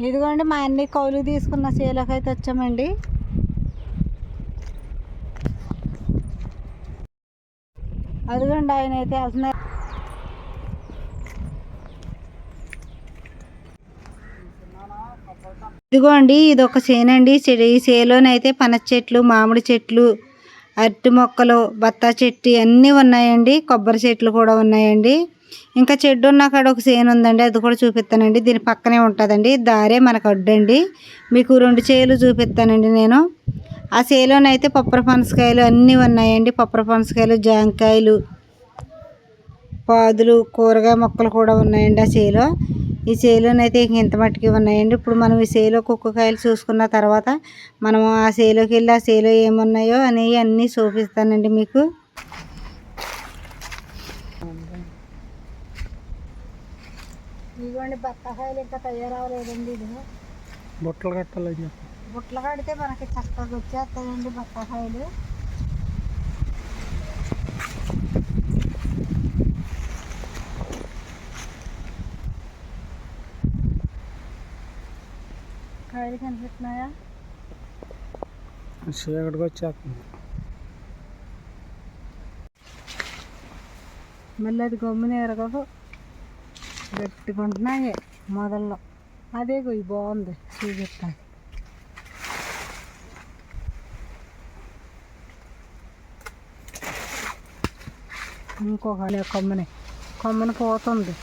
ఇదిగోండి మా అన్ని కౌలు తీసుకున్న సేలోకి అయితే వచ్చామండి. అదిగోండి ఆయన అయితే వెళ్తున్నారు. ఇదిగోండి ఇది ఒక సేనండి చెడి ఈ సేలోనైతే పనస చెట్లు మామిడి చెట్లు అరటి మొక్కలు బత్తా చెట్టు అన్నీ ఉన్నాయండి. కొబ్బరి చెట్లు కూడా ఉన్నాయండి. ఇంకా చెడ్డు ఉన్న కాడ ఒక సేను ఉందండి అది కూడా చూపిస్తానండి. దీని పక్కనే ఉంటుందండి. దారే మనకు అడ్డండి. మీకు రెండు చేలు చూపిస్తానండి నేను. ఆ చేలోనైతే పప్పర పనసకాయలు అన్నీ ఉన్నాయండి. పప్పర పనసకాయలు జాంకాయలు పాదులు కూరగాయ మొక్కలు కూడా ఉన్నాయండి ఆ చేలో. ఈ చేలోనైతే ఇంక ఇంత మట్టుకి ఉన్నాయండి. ఇప్పుడు మనం ఈ చేలో కుక్కకాయలు చూసుకున్న తర్వాత మనం ఆ చేలోకి వెళ్ళి ఆ చేలో ఏమున్నాయో అనేవి అన్నీ చూపిస్తానండి మీకు. ఇదిగోండి బత్తాకాయలు ఇంకా తయారవలేదండి ఇది. బుట్టలు కట్టాలని చెప్పి. బుట్టలు కడితే మనకి చక్కగా వచ్చేస్తాయండి బత్తాకాయలు కాయలు కనిపిస్తున్నాయా? చీకటికి వచ్చేస్తుంది. మళ్ళీ అది గమ్మున ఎరగదు. గట్టిగా మొదల్లో. అదే కొయ్యి బాగుంది చూపిస్తాను ఇంకొక కొమ్మని కొమ్మని పోతుంది.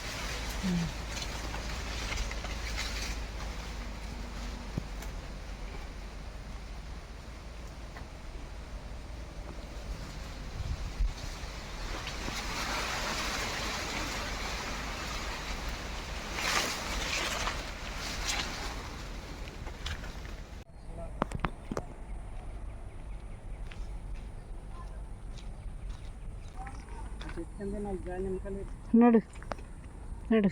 నడు నడు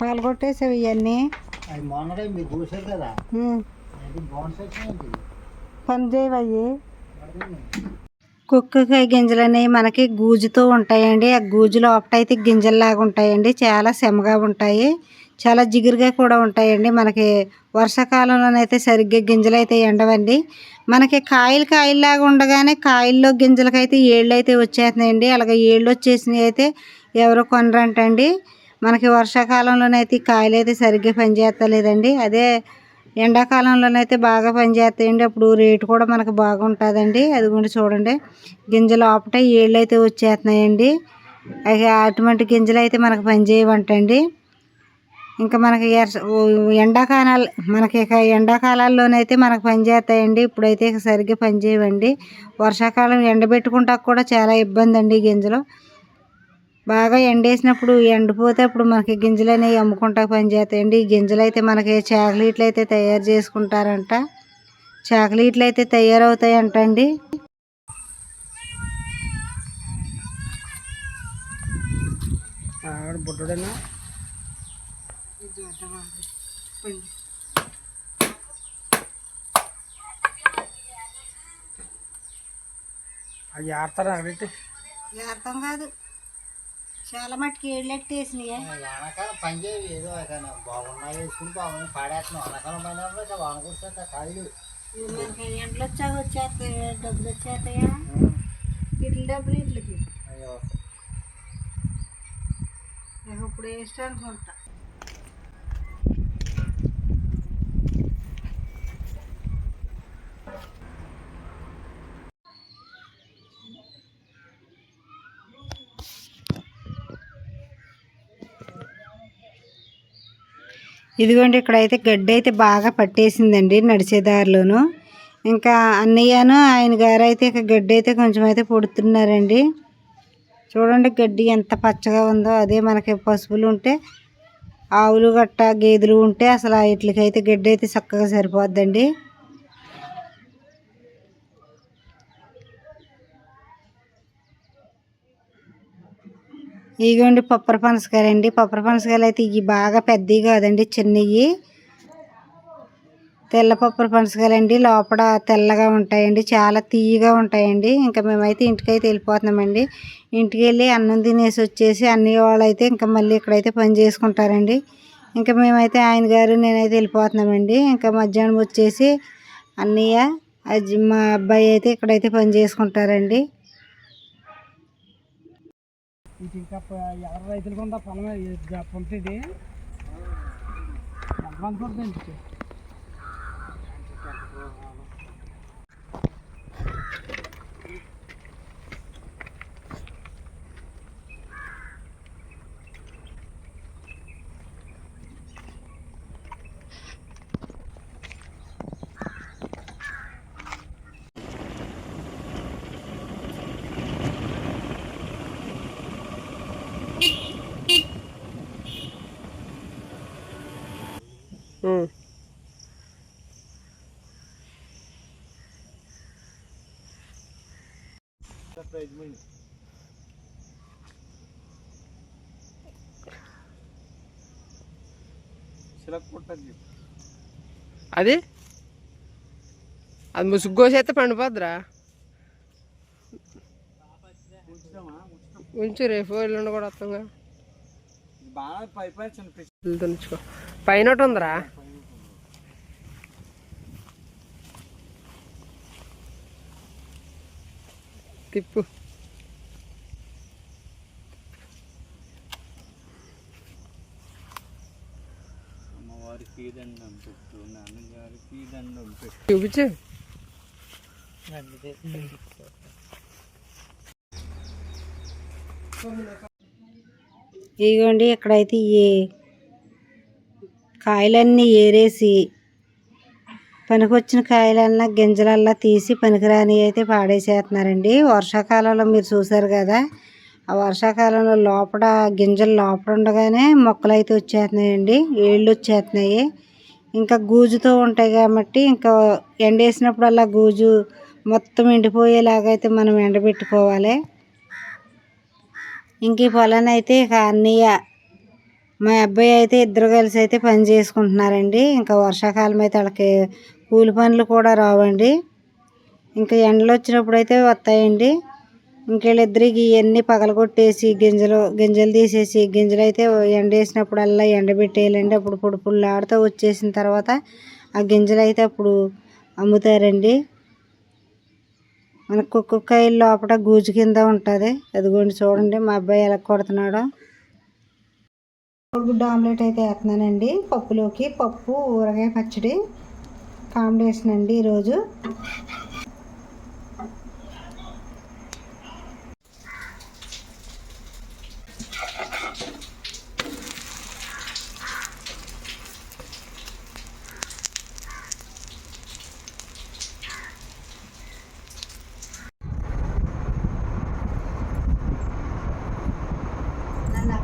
పాలు కొట్టేసావు ఇవన్నీ. అది మొన్నగా మీరు చూసారు కదా? పని చేయవయ్యి. కుక్కకాయ గింజలు అనేవి మనకి గూజుతో ఉంటాయండి. ఆ గూజు లోపటైతే గింజల్లాగా ఉంటాయండి. చాలా సెమగా ఉంటాయి. చాలా జిగురుగా కూడా ఉంటాయండి. మనకి వర్షాకాలంలోనైతే సరిగ్గా గింజలు అయితే ఎండవండి. మనకి కాయలు కాయల్లాగా ఉండగానే కాయల్లో గింజలకైతే ఏళ్ళు అయితే వచ్చేస్తున్నాయండి. అలాగే ఏళ్ళు వచ్చేసినవి అయితే ఎవరు కొనరంటండి. మనకి వర్షాకాలంలోనైతే ఈ కాయలు అయితే సరిగ్గా పనిచేస్తలేదండి. అదే ఎండాకాలంలోనైతే బాగా పనిచేస్తాయండి. అప్పుడు రేటు కూడా మనకు బాగుంటుందండి. అది కూడా చూడండి. గింజలు ఆపట ఏళ్ళు అయితే వచ్చేస్తున్నాయండి. అవి అటువంటి గింజలు అయితే మనకు పనిచేయవంటండి. ఇంకా మనకి ఎర్స- ఎండాకాలాలు మనకి ఇక ఎండాకాలాల్లోనైతే మనకు పనిచేస్తాయండి ఇప్పుడైతే ఇక సరిగ్గా పనిచేయవండి వర్షాకాలం ఎండబెట్టుకుంటా కూడా చాలా ఇబ్బంది అండి ఈ గింజలు. బాగా ఎండేసినప్పుడు ఎండిపోతే అప్పుడు మనకి గింజలు అనేవి అమ్ముకుంటా పనిచేస్తాయండి ఈ గింజలు అయితే మనకి చాక్లెట్లు అయితే తయారు చేసుకుంటారంట. చాక్లెట్లు అయితే తయారవుతాయంట అండి ఆడ అవి ఆడతారా అడిగితే అర్థం కాదు. చాలా మట్టుకు ఏళ్ళెట్టేసినాయి వానకాలం పని చేయవు ఏదో బాగున్నాయి వేసుకుని బాగున్నాయి పాడేస్తున్నాం. వానకాలం పైన వాన కూర్చోట కాయలు మనకి ఎండలు వచ్చాక వచ్చేస్తాయి? డబ్బులు వచ్చేస్తాయా? ఇట్ల డబ్బులు ఇట్లకి. అయ్యో. ఇప్పుడు వేస్ట్ అనుకుంటా. ఇదిగోండి ఇక్కడైతే గడ్డి అయితే బాగా పట్టేసిందండి నడిచేదారిలోను. ఇంకా అన్నయ్యను ఆయన గారు అయితే ఇక గడ్డి అయితే కొంచెం అయితే పొడుతున్నారండి. చూడండి గడ్డి ఎంత పచ్చగా ఉందో అదే మనకి పసుపులు ఉంటే ఆవులు గట్ట గేదెలు ఉంటే అసలు వీటికైతే గడ్డి అయితే చక్కగా సరిపోద్దండి. ఇగోండి పప్పర పనసకాయలండి. పప్పర పనసకాయలు అయితే ఇవి బాగా పెద్దవి కాదండి చిన్నవి తెల్ల పప్పర పనసకాయలండి లోపల తెల్లగా ఉంటాయండి చాలా తీయగా ఉంటాయండి. ఇంకా మేమైతే ఇంటికైతే వెళ్ళిపోతున్నామండి. ఇంటికి వెళ్ళి అన్నం తినేసి వచ్చేసి అన్ని వాళ్ళు అయితే ఇంకా మళ్ళీ ఇక్కడైతే పని చేసుకుంటారండి. ఇంకా మేమైతే ఆయన గారు నేనైతే వెళ్ళిపోతున్నామండి. ఇంకా మధ్యాహ్నం వచ్చేసి అన్నయ్య మా అబ్బాయి అయితే ఇక్కడైతే పని చేసుకుంటారండి. ఇది ఇంకా ఎవరి రైతులకు ఉందా పొలం పంపిది ఎంతమంది పడుతుంది అది? అది ముసుగు కోసేస్తే పండిపోద్దురా. ఉంచు రేపు ఎల్లుండి కూడా పిచ్చి. తుంచుకో పైన ఉందిరా. తిప్పు అమ్మవారికి దండం పెట్టు నాన్నగారికి దండం పెట్టు. చూపించు. ఇదిగోండి ఇక్కడైతే ఈ కాయలన్నీ ఏరేసి పనికొచ్చిన కాయలన్నా గింజలల్లా తీసి పనికిరాని అయితే పాడేసేస్తున్నారండి వర్షాకాలంలో మీరు చూసారు కదా ఆ వర్షాకాలంలో లోపల గింజలు లోపల ఉండగానే మొక్కలు అయితే వచ్చేస్తున్నాయండి ఏళ్ళు వచ్చేస్తున్నాయి ఇంకా గూజుతో ఉంటాయి కాబట్టి ఇంకా ఎండేసినప్పుడల్లా గూజు మొత్తం ఎండిపోయేలాగా అయితే మనం ఎండబెట్టుకోవాలి. ఇంక ఈ పొలాన్ని అయితే ఇక అన్నయ్య మా అబ్బాయి అయితే ఇద్దరు కలిసి అయితే పని చేసుకుంటున్నారండి. ఇంకా వర్షాకాలం అయితే వాళ్ళకి కూలి పనులు కూడా రావండి. ఇంకా ఎండలు వచ్చినప్పుడు అయితే వస్తాయండి. ఇంక వీళ్ళిద్దరికి ఇవన్నీ పగలగొట్టేసి గింజలు గింజలు తీసేసి గింజలు అయితే ఎండేసినప్పుడల్లా ఎండబెట్టేయాలండి. అప్పుడు పొడి పుల్లాడుతూ వచ్చేసిన తర్వాత ఆ గింజలు అయితే అప్పుడు అమ్ముతారండి. మనకు కుక్కకాయల లోపల గూజు కింద ఉంటుంది. అదిగోండి చూడండి మా అబ్బాయి ఎలా కొడుతున్నాడో. గుడ్డ ఆమ్లెట్ అయితే వేస్తున్నానండి పప్పులోకి. పప్పు ఊరగాయ పచ్చడి. కాంబినేషన్ అండి ఈరోజు.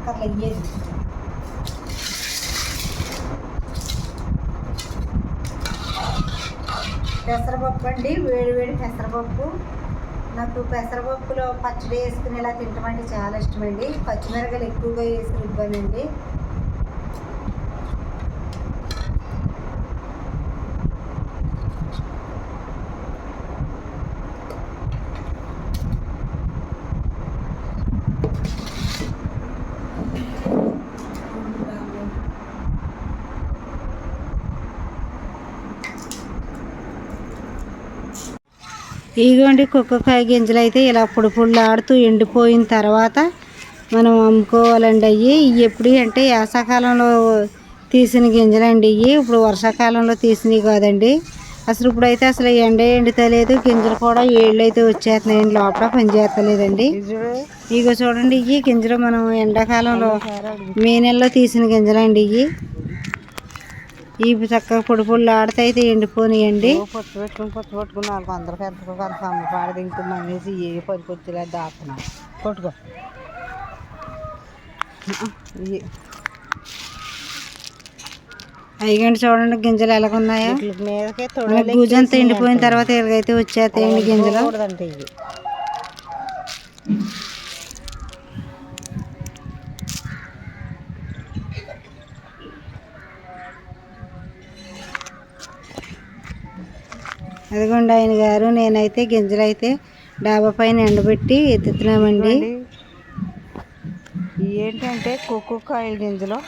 అక్కర్లేదు పెసరపప్పు అండి వేడి వేడి పెసరపప్పు. నాకు పెసరపప్పులో పచ్చడి వేసుకుని ఇలా తింటామంటే చాలా ఇష్టమండి. పచ్చిమిరపకాయలు ఎక్కువగా వేసి రుబ్బానండి. ఇదిగోండి కుక్కకాయ గింజలు అయితే ఇలా పొడి పొడిలాడుతూ ఎండిపోయిన తర్వాత మనం అమ్ముకోవాలండి అవి ఇవి ఎప్పుడు అంటే వేసవకాలంలో తీసిన గింజలండి ఇవి ఇప్పుడు వర్షాకాలంలో తీసినవి కాదండి. అసలు ఇప్పుడైతే అసలు ఎండ ఎండుతలేదు. గింజలు కూడా ఏళ్ళు అయితే వచ్చేస్తున్నాయండి. లోపల పని చేస్తలేదండి. ఇగో చూడండి ఇవి గింజలు మనం ఎండాకాలంలో మే నెలలో తీసిన గింజలండి ఇవి ఇవి చక్కగా పొడి పొడి ఆడితే అయితే ఎండిపోనియండి. పొత్తు పెట్టుకుని పొత్తు పెట్టుకుని వాళ్ళకి అందరికి ఎంత కన్ఫామ్ పాడది ఇంక మనేసి ఏ పనికొచ్చేలా దాస్తున్నా కొట్టుకో. ఇవి అయ్యండి చూడండి గింజలు ఎలాగున్నాయో. గూజంతా ఎండిపోయిన తర్వాత ఇలాగైతే వచ్చేస్తాయండి గింజలు? అదిగోండి ఆయన గారు నేనైతే గింజలు అయితే డాబా పైన ఎండబెట్టి ఎత్తుతున్నామండి. ఏంటంటే కుక్కు కాయల గింజలు.